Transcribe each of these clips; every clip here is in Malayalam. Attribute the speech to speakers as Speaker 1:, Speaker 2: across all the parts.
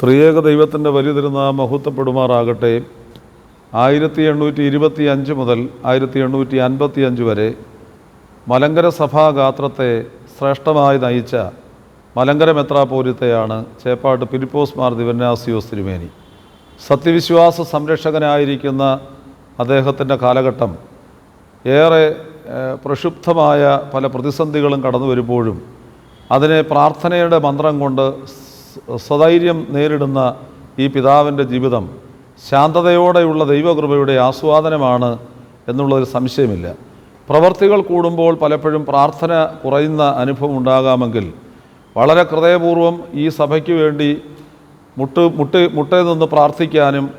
Speaker 1: ത്രിയേക ദൈവത്തിന്റെ വലിയ തിരുനാം മഹത്വപ്പെടുമാറാകട്ടെ. ആയിരത്തി എണ്ണൂറ്റി ഇരുപത്തി അഞ്ച് മുതൽ ആയിരത്തി എണ്ണൂറ്റി അൻപത്തി അഞ്ച് വരെ മലങ്കര സഭാഗാത്രത്തെ ശ്രേഷ്ഠമായി നയിച്ച മലങ്കര മെത്രാപോലിത്തയാണ് ചേപ്പാട്ട് പിലിപ്പോസ് മാർ ദിവന്യാസിയോസ് തിരുമേനി. സത്യവിശ്വാസ സംരക്ഷകനായിരിക്കുന്ന അദ്ദേഹത്തിന്റെ കാലഘട്ടം ഏറെ പ്രക്ഷുബ്ധമായ പല പ്രതിസന്ധികളും കടന്നു വരുമ്പോഴും അതിനെ പ്രാർത്ഥനയുടെ മന്ത്രം കൊണ്ട് സ- സധൈര്യം നേരിടുന്ന ഈ പിതാവിന്റെ ജീവിതം ശാന്തതയോടെയുള്ള ദൈവകൃപയുടെ ആസ്വാദനമാണ് എന്നുള്ളൊരു സംശയമില്ല. പ്രവർത്തികൾ കൂടുമ്പോൾ പലപ്പോഴും പ്രാർത്ഥന കുറയുന്ന അനുഭവം ഉണ്ടാകാമെങ്കിൽ വളരെ ഹൃദയപൂർവം ഈ സഭയ്ക്ക് വേണ്ടി മുട്ട് മുട്ട് മുട്ടേ നിന്ന് പ്രാർത്ഥിക്കാനും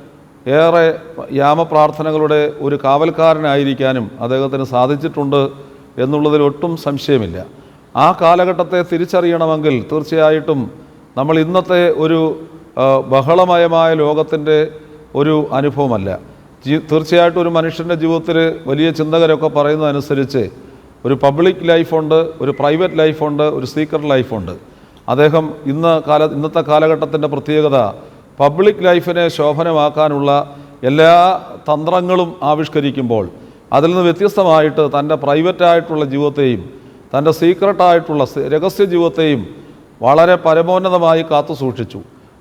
Speaker 1: ഏറെ യാമപ്രാർത്ഥനകളുടെ ഒരു കാവൽക്കാരനായിരിക്കാനും അദ്ദേഹത്തിന് സാധിച്ചിട്ടുണ്ട് എന്നുള്ളതിൽ ഒട്ടും സംശയമില്ല. ആ കാലഘട്ടത്തെ തിരിച്ചറിയണമെങ്കിൽ തീർച്ചയായിട്ടും നമ്മൾ ഇന്നത്തെ ഒരു ബഹളമയമായ ലോകത്തിന്റെ ഒരു അനുഭവമല്ല. ജീ- തീർച്ചയായിട്ടും ഒരു മനുഷ്യന്റെ ജീവിതത്തിൽ വലിയ ചിന്തകരൊക്കെ പറയുന്നതനുസരിച്ച് ഒരു പബ്ലിക് ലൈഫുണ്ട് ഒരു പ്രൈവറ്റ് ലൈഫുണ്ട് ഒരു സീക്രട്ട് ലൈഫുണ്ട്. അദ്ദേഹം ഇന്ന് കാല ഇന്നത്തെ കാലഘട്ടത്തിന്റെ പ്രത്യേകത പബ്ലിക് ലൈഫിനെ ശോഭനമാക്കാനുള്ള എല്ലാ തന്ത്രങ്ങളും ആവിഷ്കരിക്കുമ്പോൾ അതിൽ നിന്ന് വ്യത്യസ്തമായിട്ട് തന്റെ പ്രൈവറ്റായിട്ടുള്ള ജീവിതത്തെയും തന്റെ സീക്രട്ടായിട്ടുള്ള രഹസ്യ ജീവിതത്തെയും വളരെ പരമോന്നതമായി കാത്തു സൂക്ഷിച്ചു.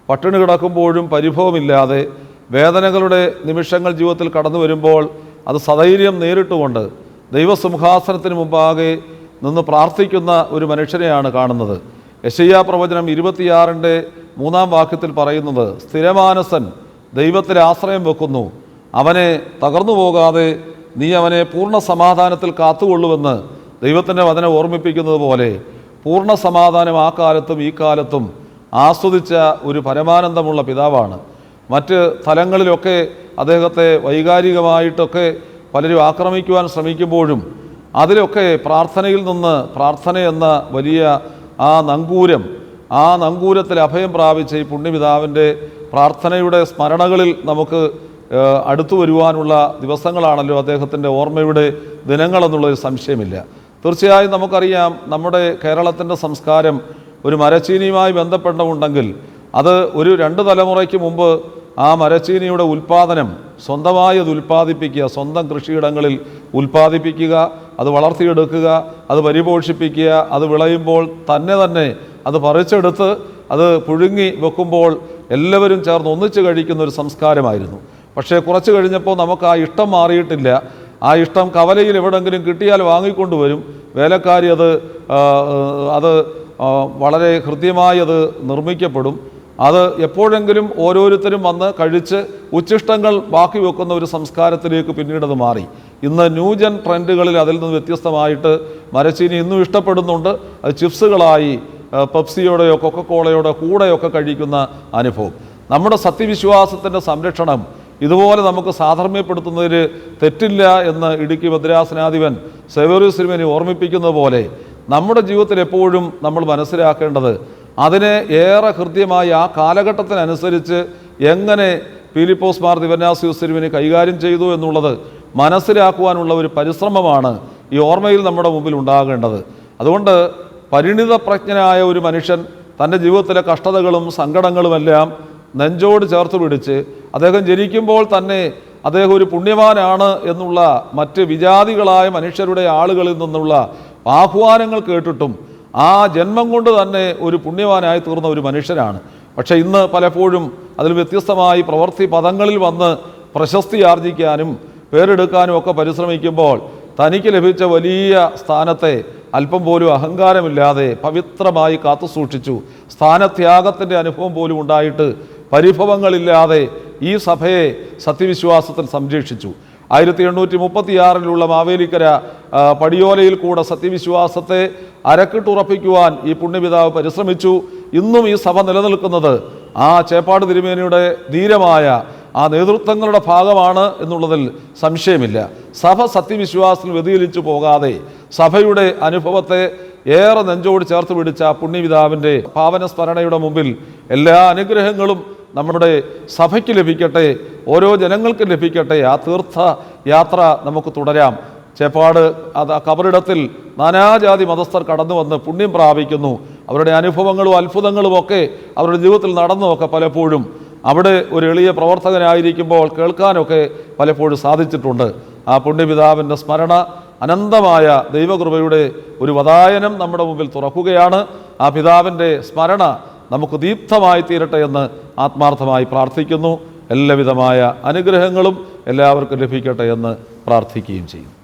Speaker 1: പട്ടിണി കിടക്കുമ്പോഴും പരിഭവമില്ലാതെ വേദനകളുടെ നിമിഷങ്ങൾ ജീവിതത്തിൽ കടന്നു വരുമ്പോൾ അത് സധൈര്യം നേരിട്ടുകൊണ്ട് ദൈവസിംഹാസനത്തിന് മുമ്പാകെ നിന്ന് പ്രാർത്ഥിക്കുന്ന ഒരു മനുഷ്യനെയാണ് കാണുന്നത്. യശയ്യാ പ്രവചനം ഇരുപത്തിയാറിന്റെ മൂന്നാം വാക്യത്തിൽ പറയുന്നത് സ്ഥിരമാനസൻ ദൈവത്തിൽ ആശ്രയം വെക്കുന്നു. അവനെ തകർന്നു പോകാതെ നീ അവനെ പൂർണ സമാധാനത്തിൽ കാത്തുകൊള്ളുവെന്ന് ദൈവത്തിന്റെ വചനം ഓർമ്മിപ്പിക്കുന്നത് പോലെ പൂർണ സമാധാനം ആ കാലത്തും ഈ കാലത്തും ആസ്വദിച്ച ഒരു പരമാനന്ദമുള്ള പിതാവാണ്. മറ്റ് തലങ്ങളിലൊക്കെ അദ്ദേഹത്തെ വൈകാരികമായിട്ടൊക്കെ പലരും ആക്രമിക്കുവാൻ ശ്രമിക്കുമ്പോഴും അതിലൊക്കെ പ്രാർത്ഥനയിൽ നിന്ന് പ്രാർത്ഥന എന്ന വലിയ ആ നങ്കൂരം ആ നങ്കൂരത്തിൽ അഭയം പ്രാപിച്ച ഈ പുണ്യപിതാവിന്റെ പ്രാർത്ഥനയുടെ സ്മരണകളിൽ നമുക്ക് അടുത്തു വരുവാനുള്ള ദിവസങ്ങളാണല്ലോ അദ്ദേഹത്തിന്റെ ഓർമ്മയുടെ ദിനങ്ങളെന്നുള്ളൊരു സംശയമില്ല. തീർച്ചയായും നമുക്കറിയാം നമ്മുടെ കേരളത്തിന്റെ സംസ്കാരം ഒരു മരച്ചീനിയുമായി ബന്ധപ്പെട്ടുണ്ടെങ്കിൽ അത് ഒരു രണ്ട് തലമുറയ്ക്ക് മുമ്പ് ആ മരച്ചീനിയുടെ ഉൽപ്പാദനം സ്വന്തമായി അത് ഉൽപ്പാദിപ്പിക്കുക സ്വന്തം കൃഷിയിടങ്ങളിൽ ഉൽപ്പാദിപ്പിക്കുക അത് വളർത്തിയെടുക്കുക അത് പരിപോഷിപ്പിക്കുക അത് വിളയുമ്പോൾ തന്നെ തന്നെ അത് പറിച്ചെടുത്ത് അത് പുഴുങ്ങി വെക്കുമ്പോൾ എല്ലാവരും ചേർന്ന് ഒന്നിച്ച് കഴിക്കുന്ന ഒരു സംസ്കാരമായിരുന്നു. പക്ഷേ കുറച്ച് കഴിഞ്ഞപ്പോൾ നമുക്ക് ആ ഇഷ്ടം മാറിയിട്ടില്ല. ആ ഇഷ്ടം കവലയിൽ എവിടെങ്കിലും കിട്ടിയാൽ വാങ്ങിക്കൊണ്ടുവരും വേലക്കാരി അത് അത് വളരെ ഹൃദ്യമായി അത് നിർമ്മിക്കപ്പെടും. അത് എപ്പോഴെങ്കിലും ഓരോരുത്തരും വന്ന് കഴിച്ച് ഉച്ചിഷ്ടങ്ങൾ ബാക്കി വെക്കുന്ന ഒരു സംസ്കാരത്തിലേക്ക് പിന്നീട് അത് മാറി. ഇന്ന് ന്യൂജൻ ട്രെൻഡുകളിൽ അതിൽ നിന്ന് വ്യത്യസ്തമായിട്ട് മരച്ചീനി ഇന്നും ഇഷ്ടപ്പെടുന്നുണ്ട്. അത് ചിപ്സുകളായി പെപ്സിയോടെയോ കൊക്കക്കോളയോടെ കൂടെയൊക്കെ കഴിക്കുന്ന അനുഭവം. നമ്മുടെ സത്യവിശ്വാസത്തിന്റെ സംരക്ഷണം ഇതുപോലെ നമുക്ക് സാധർമ്മ്യപ്പെടുത്തുന്നതിൽ തെറ്റില്ല എന്ന് ഇടുക്കി ഭദ്രാസനാധിപൻ സെവേറിയസ് സിനിമനെ ഓർമ്മിപ്പിക്കുന്നത് പോലെ നമ്മുടെ ജീവിതത്തിൽ എപ്പോഴും നമ്മൾ മനസ്സിലാക്കേണ്ടത് അതിനെ ഏറെ കൃത്യമായി ആ കാലഘട്ടത്തിനനുസരിച്ച് എങ്ങനെ പീലിപ്പോസ് മാർ ദിവന്യാസിയോസ് തിരുവിനെ കൈകാര്യം ചെയ്തു എന്നുള്ളത് മനസ്സിലാക്കുവാനുള്ള ഒരു പരിശ്രമമാണ് ഈ ഓർമ്മയിൽ നമ്മുടെ മുമ്പിൽ ഉണ്ടാകേണ്ടത്. അതുകൊണ്ട് പരിണിത പ്രജ്ഞനായ ഒരു മനുഷ്യൻ തന്റെ ജീവിതത്തിലെ കഷ്ടതകളും സങ്കടങ്ങളുമെല്ലാം നെഞ്ചോട് ചേർത്ത് പിടിച്ച് അദ്ദേഹം ജനിക്കുമ്പോൾ തന്നെ അദ്ദേഹം ഒരു പുണ്യവാനാണ് എന്നുള്ള മറ്റ് വിജാതികളായ മനുഷ്യരുടെ ആളുകളിൽ നിന്നുള്ള ആഹ്വാനങ്ങൾ കേട്ടിട്ടും ആ ജന്മം കൊണ്ട് തന്നെ ഒരു പുണ്യവാനായി തീർന്ന ഒരു മനുഷ്യനാണ്. പക്ഷേ ഇന്ന് പലപ്പോഴും അതിൽ വ്യത്യസ്തമായി പ്രവൃത്തി പദങ്ങളിൽ വന്ന് പ്രശസ്തി ആർജിക്കാനും പേരെടുക്കാനും ഒക്കെ പരിശ്രമിക്കുമ്പോൾ തനിക്ക് ലഭിച്ച വലിയ സ്ഥാനത്തെ അല്പം പോലും അഹങ്കാരമില്ലാതെ പവിത്രമായി കാത്തുസൂക്ഷിച്ചു. സ്ഥാനത്യാഗത്തിന്റെ അനുഭവം പോലും ഉണ്ടായിട്ട് പരിഭവങ്ങളില്ലാതെ ഈ സഭയെ സത്യവിശ്വാസത്തിൽ സംരക്ഷിച്ചു. ആയിരത്തി എണ്ണൂറ്റി മുപ്പത്തിയാറിലുള്ള മാവേലിക്കര പടിയോലയിൽ കൂടെ സത്യവിശ്വാസത്തെ അരക്കിട്ടുറപ്പിക്കുവാൻ ഈ പുണ്യപിതാവ് പരിശ്രമിച്ചു. ഇന്നും ഈ സഭ നിലനിൽക്കുന്നത് ആ ചേപ്പാട് തിരുമേനിയുടെ ധീരമായ ആ നേതൃത്വങ്ങളുടെ ഭാഗമാണ് എന്നുള്ളതിൽ സംശയമില്ല. സഭ സത്യവിശ്വാസത്തിൽ വ്യതിചലിച്ചു പോകാതെ സഭയുടെ അനുഭവത്തെ ഏറെ നെഞ്ചോട് ചേർത്ത് പിടിച്ച പുണ്യപിതാവിന്റെ പാവന സ്മരണയുടെ മുമ്പിൽ എല്ലാ അനുഗ്രഹങ്ങളും നമ്മുടെ സഭയ്ക്ക് ലഭിക്കട്ടെ ഓരോ ജനങ്ങൾക്കും ലഭിക്കട്ടെ ആ തീർത്ഥ യാത്ര നമുക്ക് തുടരാം. ചേപ്പാട് അത് കബറിടത്തിൽ നാനാജാതി മതസ്ഥർ കടന്നു വന്ന് പുണ്യം പ്രാപിക്കുന്നു. അവരുടെ അനുഭവങ്ങളും അത്ഭുതങ്ങളും ഒക്കെ അവരുടെ ജീവിതത്തിൽ നടന്നുമൊക്കെ പലപ്പോഴും. അവിടെ ഒരു എളിയ പ്രവർത്തകനായിരിക്കുമ്പോൾ കേൾക്കാനൊക്കെ പലപ്പോഴും സാധിച്ചിട്ടുണ്ട്. ആ പുണ്യപിതാവിന്റെ സ്മരണ അനന്തമായ ദൈവകൃപയുടെ ഒരു വതായനം നമ്മുടെ മുമ്പിൽ തുറക്കുകയാണ്. ആ പിതാവിന്റെ സ്മരണ നമുക്ക് ദീപ്തമായി തീരട്ടെ എന്ന് ആത്മാർത്ഥമായി പ്രാർത്ഥിക്കുന്നു. എല്ലാവിധമായ അനുഗ്രഹങ്ങളും എല്ലാവർക്കും ലഭിക്കട്ടെ എന്ന് പ്രാർത്ഥിക്കുകയും ചെയ്യും